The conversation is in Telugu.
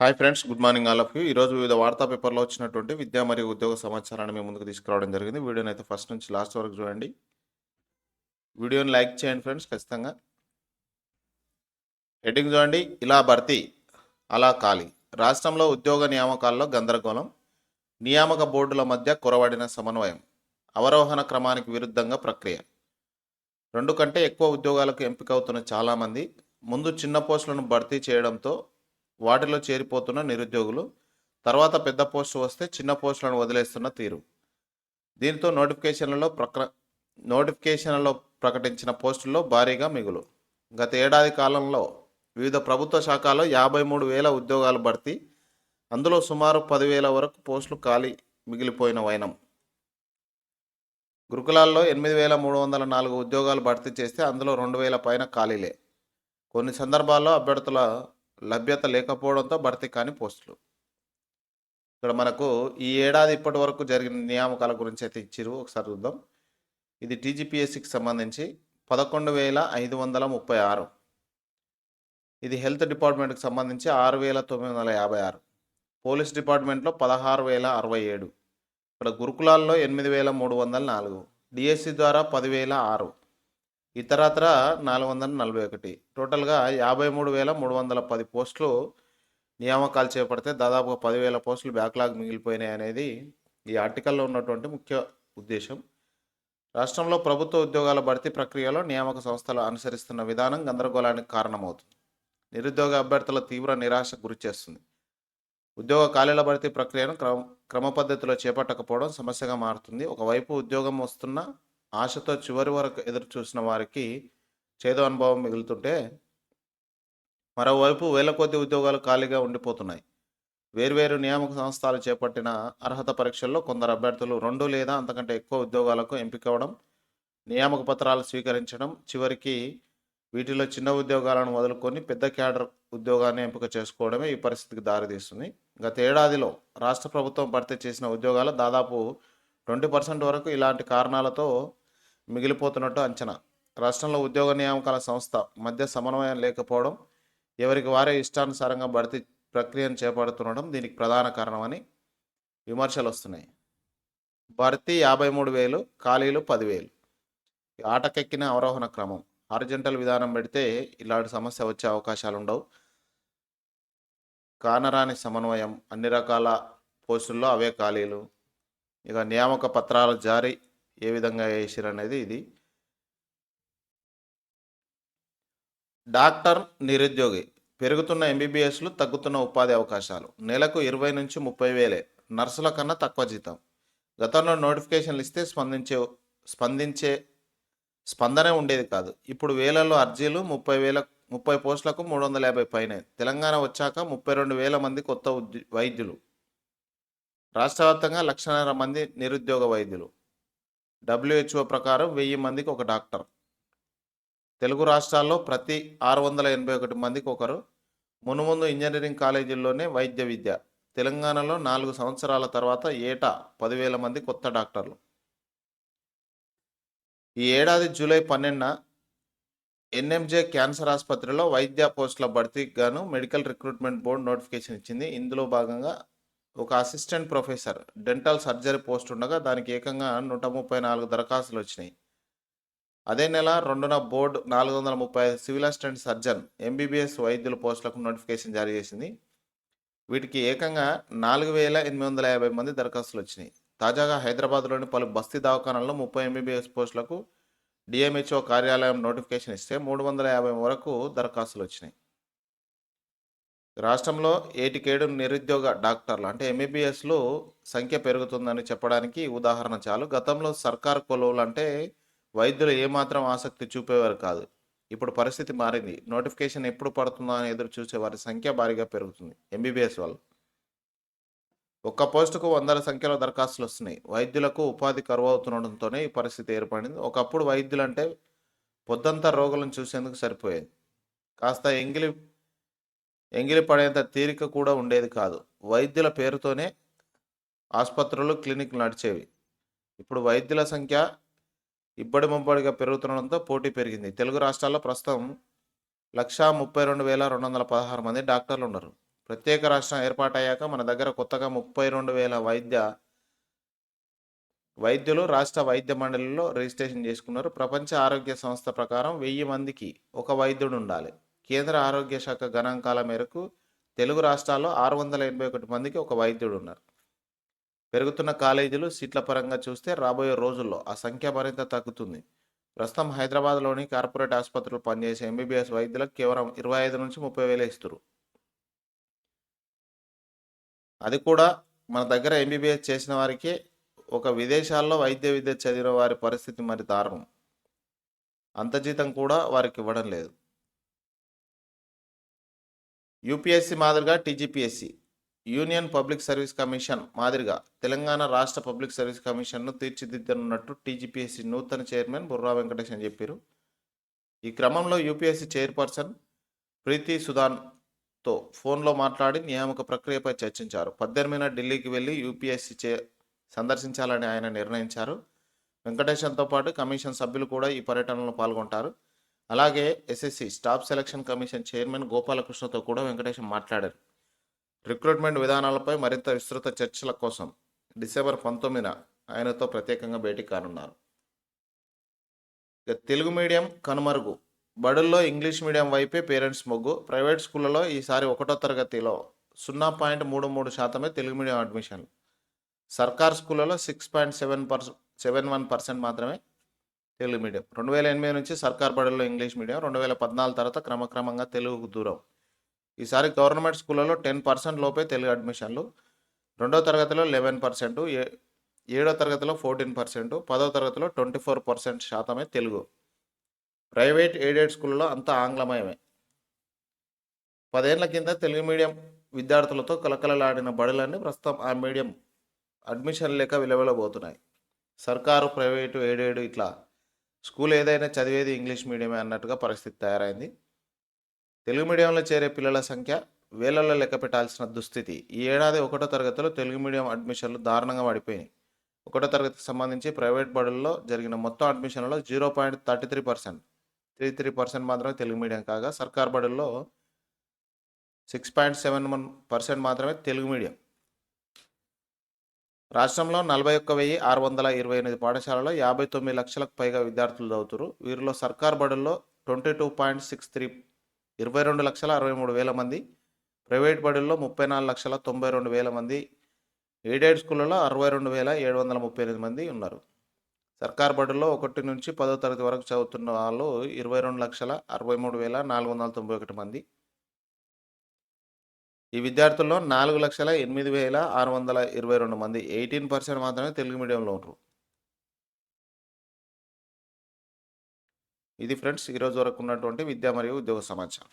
Hi friends good morning all of you. ఈరోజు వివిధ వార్తా పేపర్లో వచ్చినటువంటి విద్యా మరియు ఉద్యోగ సమాచారాన్ని మేము ముందుకు తీసుకురావడం జరిగింది. వీడియోని అయితే ఫస్ట్ నుంచి లాస్ట్ వరకు చూడండి. వీడియోని లైక్ చేయండి ఫ్రెండ్స్ ఖచ్చితంగా. హెడ్డింగ్ చూడండి. ఇలా భర్తీ అలా ఖాళీ. రాష్ట్రంలో ఉద్యోగ నియామకాల్లో గందరగోళం నియామక బోర్డుల మధ్య కొరవడిన సమన్వయం అవరోహణ క్రమానికి విరుద్ధంగా ప్రక్రియ. రెండు కంటే ఎక్కువ ఉద్యోగాలకు ఎంపిక అవుతున్న చాలామంది ముందు చిన్న పోస్టులను భర్తీ చేయడంతో వాటిలో చేరిపోతున్న నిరుద్యోగులు తర్వాత పెద్ద పోస్టు వస్తే చిన్న పోస్టులను వదిలేస్తున్న తీరు. దీంతో నోటిఫికేషన్లలో ప్రక నోటిఫికేషన్లలో ప్రకటించిన పోస్టుల్లో భారీగా మిగులు. గత ఏడాది కాలంలో వివిధ ప్రభుత్వ శాఖల్లో యాభై మూడు వేల ఉద్యోగాలు భర్తీ అందులో సుమారు పదివేల వరకు పోస్టులు ఖాళీ మిగిలిపోయిన వైనం. గురుకులాల్లో ఎనిమిది వేల మూడు వందల నాలుగు ఉద్యోగాలు భర్తీ చేస్తే అందులో రెండు వేల పైన ఖాళీలే. కొన్ని సందర్భాల్లో అభ్యర్థుల లభ్యత లేకపోవడంతో భర్తీ కాని పోస్టులు. ఇక్కడ మనకు ఈ ఏడాది ఇప్పటి వరకు జరిగిన నియామకాల గురించి అయితే ఇచ్చిరు ఒకసారి చూద్దాం. ఇది టీజీపీఎస్సికి సంబంధించి పదకొండు వేల ఐదు వందల ముప్పై ఆరు. ఇది హెల్త్ డిపార్ట్మెంట్కి సంబంధించి ఆరు వేల తొమ్మిది వందల యాభై ఆరు. పోలీస్ డిపార్ట్మెంట్లో పదహారు వేల అరవై ఏడు. ఇక్కడ గురుకులాల్లో ఎనిమిది వేల మూడు వందల నాలుగు. డిఎస్సి ద్వారా పదివేల ఆరు. ఇతరత్ర నాలుగు వందల నలభై ఒకటి. టోటల్గా యాభై మూడు వేల మూడు వందల పది పోస్టులు నియామకాలు చేపడితే దాదాపుగా పదివేల పోస్టులు బ్యాక్లాగ్ మిగిలిపోయినాయి అనేది ఈ ఆర్టికల్లో ఉన్నటువంటి ముఖ్య ఉద్దేశం. రాష్ట్రంలో ప్రభుత్వ ఉద్యోగాల భర్తీ ప్రక్రియలో నియామక సంస్థలు అనుసరిస్తున్న విధానం గందరగోళానికి కారణమవుతుంది. నిరుద్యోగ అభ్యర్థుల తీవ్ర నిరాశకు గురిచేస్తుంది. ఉద్యోగ ఖాళీల భర్తీ ప్రక్రియను క్రమ క్రమ పద్ధతిలో చేపట్టకపోవడం సమస్యగా మారుతుంది. ఒకవైపు ఉద్యోగం వస్తున్న ఆశతో చివరి వరకు ఎదురు చూసిన వారికి చేదు అనుభవం మిగులుతుంటే మరోవైపు వేల కొద్ది ఉద్యోగాలు ఖాళీగా ఉండిపోతున్నాయి. వేర్వేరు నియామక సంస్థలు చేపట్టిన అర్హత పరీక్షల్లో కొందరు అభ్యర్థులు రెండు లేదా అంతకంటే ఎక్కువ ఉద్యోగాలకు ఎంపికవడం నియామక పత్రాలు స్వీకరించడం చివరికి వీటిలో చిన్న ఉద్యోగాలను వదులుకొని పెద్ద క్యాడర్ ఉద్యోగాన్ని ఎంపిక చేసుకోవడమే ఈ పరిస్థితికి దారితీస్తుంది. గత ఏడాదిలో రాష్ట్ర ప్రభుత్వం భర్తీ చేసిన ఉద్యోగాలు దాదాపు ట్వంటీ పర్సెంట్ వరకు ఇలాంటి కారణాలతో మిగిలిపోతున్నట్టు అంచనా. రాష్ట్రంలో ఉద్యోగ నియామకాల సంస్థ మధ్య సమన్వయం లేకపోవడం ఎవరికి వారే ఇష్టానుసారంగా భర్తీ ప్రక్రియను చేపడుతుండడం దీనికి ప్రధాన కారణమని విమర్శలు వస్తున్నాయి. భర్తీ యాభై మూడు వేలు ఖాళీలు పదివేలు. ఆటకెక్కిన అవరోహణ క్రమం. హారిజెంటల్ విధానం పెడితే ఇలాంటి సమస్య వచ్చే అవకాశాలు ఉండవు కానరాని సమన్వయం అన్ని రకాల పోస్టుల్లో అవే ఖాళీలు. ఇక నియామక పత్రాల జారీ ఏ విధంగా చేసిరు అనేది ఇది. డాక్టర్ నిరుద్యోగి పెరుగుతున్న ఎంబీబీఎస్లు తగ్గుతున్న ఉపాధి అవకాశాలు. నెలకు ఇరవై నుంచి ముప్పై వేలే నర్సుల కన్నా తక్కువ జీతం. గతంలో నోటిఫికేషన్లు ఇస్తే స్పందించే స్పందించే స్పందనే ఉండేది కాదు. ఇప్పుడు వేలలో అర్జీలు ముప్పై వేల ముప్పై పోస్టులకు మూడు వందల యాభై పైన. తెలంగాణ వచ్చాక ముప్పై రెండు వేల మంది కొత్త వైద్యులు. రాష్ట్రవ్యాప్తంగా లక్షన్నర మంది నిరుద్యోగ వైద్యులు. డబ్ల్యూహెచ్ఓ ప్రకారం వెయ్యి మందికి ఒక డాక్టర్. తెలుగు రాష్ట్రాల్లో ప్రతి ఆరు వందల ఎనభై ఒకటి మందికి ఒకరు. మునుముందు ఇంజనీరింగ్ కాలేజీల్లోనే వైద్య విద్య. తెలంగాణలో నాలుగు సంవత్సరాల తర్వాత ఏటా పదివేల మంది కొత్త డాక్టర్లు. ఈ ఏడాది జూలై పన్నెండున ఎన్ఎంజే క్యాన్సర్ ఆసుపత్రిలో వైద్య పోస్టుల భర్తీకి గాను మెడికల్ రిక్రూట్మెంట్ బోర్డు నోటిఫికేషన్ ఇచ్చింది. ఇందులో భాగంగా ఒక assistant professor dental surgery post ఉండగా దానికి ఏకంగా నూట ముప్పై నాలుగు దరఖాస్తులు వచ్చినాయి. అదే నెల రెండున బోర్డు నాలుగు వందల ముప్పై ఐదు సివిల్ అసిస్టెంట్ సర్జన్ ఎంబీబీఎస్ వైద్యుల పోస్టులకు నోటిఫికేషన్ జారీ చేసింది. వీటికి ఏకంగా నాలుగు వేల ఎనిమిది వందల యాభై మంది దరఖాస్తులు వచ్చినాయి. తాజాగా హైదరాబాద్లోని పలు బస్తీ దవాఖానాల్లో ముప్పై ఎంబీబీఎస్ పోస్టులకు డిఎంహెచ్ఓ కార్యాలయం నోటిఫికేషన్ ఇస్తే మూడు వందల యాభై వరకు దరఖాస్తులు వచ్చినాయి. రాష్ట్రంలో ఏటికేడు నిరుద్యోగ డాక్టర్లు అంటే ఎంబీబీఎస్లు సంఖ్య పెరుగుతుందని చెప్పడానికి ఉదాహరణ చాలు. గతంలో సర్కార్ కొలువులు అంటే వైద్యులు ఏమాత్రం ఆసక్తి చూపేవారు కాదు. ఇప్పుడు పరిస్థితి మారింది. నోటిఫికేషన్ ఎప్పుడు పడుతుందో అని ఎదురు చూసే వారి సంఖ్య భారీగా పెరుగుతుంది. ఎంబీబీఎస్ వాళ్ళు ఒక్క పోస్టుకు వందల సంఖ్యలో దరఖాస్తులు వస్తున్నాయి. వైద్యులకు ఉపాధి కరువు అవుతుండటంతోనే ఈ పరిస్థితి ఏర్పడింది. ఒకప్పుడు వైద్యులు అంటే పొద్దంతా రోగులను చూసేందుకు సరిపోయేది. కాస్త ఎంగిలి ఎంగిలి పడేంత తీరిక కూడా ఉండేది కాదు. వైద్యుల పేరుతోనే ఆసుపత్రులు క్లినిక్లు నడిచేవి. ఇప్పుడు వైద్యుల సంఖ్య ఇబ్బడి ముబ్బడిగా పెరుగుతుండడంతో పోటీ పెరిగింది. తెలుగు రాష్ట్రాల్లో ప్రస్తుతం లక్షా ముప్పై రెండు వేల రెండు వందల పదహారు మంది డాక్టర్లు ఉన్నారు. ప్రత్యేక రాష్ట్రం ఏర్పాటయ్యాక మన దగ్గర కొత్తగా ముప్పై రెండు వేల వైద్య వైద్యులు రాష్ట్ర వైద్య మండలిలో రిజిస్ట్రేషన్ చేసుకున్నారు. ప్రపంచ ఆరోగ్య సంస్థ ప్రకారం వెయ్యి మందికి ఒక వైద్యుడు ఉండాలి. కేంద్ర ఆరోగ్య శాఖ గణాంకాల మేరకు తెలుగు రాష్ట్రాల్లో ఆరు వందల ఎనభై ఒకటి మందికి ఒక వైద్యుడు ఉన్నారు. పెరుగుతున్న కాలేజీలు సీట్ల పరంగా చూస్తే రాబోయే రోజుల్లో ఆ సంఖ్య మరింత తగ్గుతుంది. ప్రస్తుతం హైదరాబాద్లోని కార్పొరేట్ ఆసుపత్రులు పనిచేసే ఎంబీబీఎస్ వైద్యులకు కేవలం ఇరవై ఐదు నుంచి ముప్పై వేలు ఇస్తారు అది కూడా మన దగ్గర ఎంబీబీఎస్ చేసిన వారికి ఒక విదేశాల్లో వైద్య విద్య చదివిన వారి పరిస్థితి మరి దారుణం. అంత జీతం కూడా వారికి ఇవ్వడం లేదు. యూపీఎస్సీ మాదిరిగా TGPSC union public service commission మాదిరిగా తెలంగాణ రాష్ట్ర పబ్లిక్ సర్వీస్ కమిషన్ను తీర్చిదిద్దనున్నట్టు టీజీపీఎస్సీ నూతన చైర్మన్ బుర్రా వెంకటేష్ అని చెప్పారు. ఈ క్రమంలో యూపీఎస్సీ చైర్పర్సన్ ప్రీతి సుధాన్తో ఫోన్లో మాట్లాడి నియామక ప్రక్రియపై చర్చించారు. పద్దెనిమిదిన ఢిల్లీకి వెళ్ళి యూపీఎస్సీ చే సందర్శించాలని ఆయన నిర్ణయించారు. వెంకటేశంతో పాటు కమిషన్ సభ్యులు కూడా ఈ పర్యటనలో పాల్గొంటారు. అలాగే SSC staff selection commission chairman గోపాలకృష్ణతో కూడా వెంకటేశం మాట్లాడారు. రిక్రూట్మెంట్ విధానాలపై మరింత విస్తృత చర్చల కోసం డిసెంబర్ పంతొమ్మిదిన ఆయనతో ప్రత్యేకంగా భేటీ కానున్నారు. తెలుగు మీడియం కనుమరుగు. బడుల్లో ఇంగ్లీష్ మీడియం వైపే పేరెంట్స్ మొగ్గు. ప్రైవేట్ స్కూళ్ళలో ఈసారి ఒకటో తరగతిలో సున్నా పాయింట్ మూడు మూడు శాతమే తెలుగు మీడియం అడ్మిషన్లు. సర్కార్ స్కూళ్ళలో six point seven percent seven one percent మాత్రమే తెలుగు మీడియం. రెండు వేల ఎనిమిది నుంచి సర్కార్ బడుల్లో ఇంగ్లీష్ మీడియం రెండు వేల పద్నాలుగు తర్వాత క్రమక్రమంగా తెలుగుకు దూరం. ఈసారి గవర్నమెంట్ స్కూళ్ళలో టెన్ పర్సెంట్ లోపే తెలుగు అడ్మిషన్లు రెండో తరగతిలో లెవెన్ పర్సెంట్ ఏ ఏడో తరగతిలో ఫోర్టీన్ పర్సెంట్ పదో తరగతిలో ట్వంటీ ఫోర్ పర్సెంట్ శాతమే తెలుగు. ప్రైవేట్ ఎయిడెడ్ స్కూళ్ళలో అంతా ఆంగ్లమయమే. పదేళ్ళ కింద తెలుగు మీడియం విద్యార్థులతో కలకలలాడిన బడులన్నీ ప్రస్తుతం ఆ మీడియం అడ్మిషన్ లేక విలువలబోతున్నాయి. సర్కారు ప్రైవేటు ఎయిడెడ్ ఇట్లా స్కూల్ ఏదైనా చదివేది ఇంగ్లీష్ మీడియమే అన్నట్టుగా పరిస్థితి తయారైంది. తెలుగు మీడియంలో చేరే పిల్లల సంఖ్య వేలల్లో లెక్క పెట్టాల్సిన దుస్థితి. ఈ ఏడాది ఒకటో తరగతిలో తెలుగు మీడియం అడ్మిషన్లు దారుణంగా పడిపోయినాయి ఒకటో తరగతికి సంబంధించి ప్రైవేట్ బడుల్లో జరిగిన మొత్తం అడ్మిషన్లలో zero point thirty three percent. Three three percent మాత్రమే తెలుగు మీడియం కాగా సర్కార్ బడుల్లో six point seven one percent మాత్రమే తెలుగు మీడియం. రాష్ట్రంలో నలభై ఒక్క వెయ్యి ఆరు వందల ఇరవై ఎనిమిది పాఠశాలలో యాభై తొమ్మిది లక్షలకు పైగా విద్యార్థులు చదువుతారు. వీరిలో సర్కార్ బడుల్లో twenty two point six three ఇరవై రెండు లక్షల అరవై మూడు వేల మంది ప్రైవేట్ బడుల్లో ముప్పై నాలుగు లక్షల తొంభై రెండు వేల మంది ఎయిడెడ్ స్కూళ్ళలో అరవై రెండు వేల ఏడు వందల ముప్పై ఎనిమిది మంది ఉన్నారు. సర్కార్ బడుల్లో ఒకటి నుంచి పదో తరగతి వరకు చదువుతున్న వాళ్ళు ఇరవై రెండు లక్షల అరవై మూడు వేల నాలుగు వందల తొంభై ఒకటి మంది. ఈ విద్యార్థుల్లో నాలుగు లక్షల ఎనిమిది వేల ఆరు వందల ఇరవై రెండు మంది ఎయిటీన్ పర్సెంట్ మాత్రమే తెలుగు మీడియంలో ఉంటారు ఇది ఫ్రెండ్స్ ఈరోజు వరకు ఉన్నటువంటి విద్య మరియు ఉద్యోగ సమాచారం.